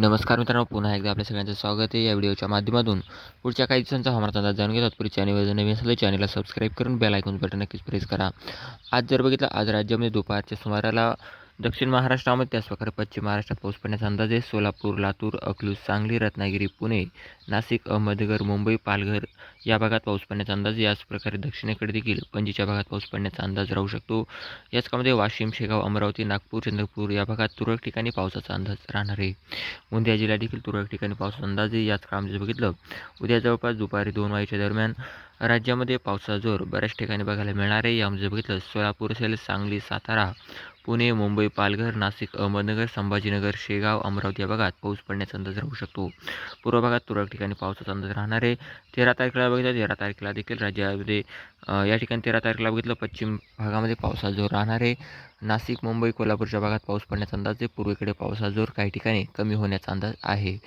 नमस्कार मित्रांनो पुन्हा एकदा आपल्या सगळ्यांचं स्वागत आहे या व्हिडिओच्या माध्यमातून. पुढच्या काही दिवसांचा हवामान अंदाज जाणून घेतात पुढे चॅनलवर नवीन असेल चॅनलला सबस्क्राईब करून बेल आयकॉन बटन नक्कीच प्रेस करा. आज जर बघितलं आज राज्यामध्ये दुपारच्या सुमाराला दक्षिण महाराष्ट्रामध्ये त्याचप्रकारे पश्चिम महाराष्ट्रात पाऊस पडण्याचा अंदाज आहे. सोलापूर लातूर अकलूज सांगली रत्नागिरी पुणे नाशिक अहमदनगर मुंबई पालघर या भागात पाऊस पडण्याचा अंदाज याच प्रकारे दक्षिणेकडे देखील पणजीच्या भागात पाऊस पडण्याचा अंदाज राहू शकतो. याच कामध्ये वाशिम शेगाव अमरावती नागपूर चंद्रपूर या भागात तुरळक ठिकाणी पावसाचा अंदाज राहणार आहे. गोंदिया जिल्ह्यात देखील तुरळक ठिकाणी पावसाचा अंदाज आहे. याच काळामध्ये जर बघितलं उद्या जवळपास दुपारी दोन वाजेच्या दरम्यान राज्यामध्ये पावसाचा जोर बऱ्याच ठिकाणी बघायला मिळणार आहे. यामध्ये बघितलं सोलापूर असेल सांगली सातारा पुणे मुंबई पालघर नाशिक अहमदनगर संभाजीनगर शेगाव अमरावती या भागात पाऊस पडण्याचा अंदाज राहू शकतो. पूर्व भागात तुरळक ठिकाणी पावसाचा अंदाज राहणार आहे. तेरा तारखेला बघितलं तेरा तारखेला देखील राज्यामध्ये या ठिकाणी तेरा तारखेला बघितलं पश्चिम भागामध्ये पावसाचा जोर राहणार आहे. नाशिक मुंबई कोल्हापूरच्या भागात पाऊस पडण्याचा अंदाज आहे. पूर्वेकडे पावसाचा जोर काही ठिकाणी कमी होण्याचा अंदाज आहे.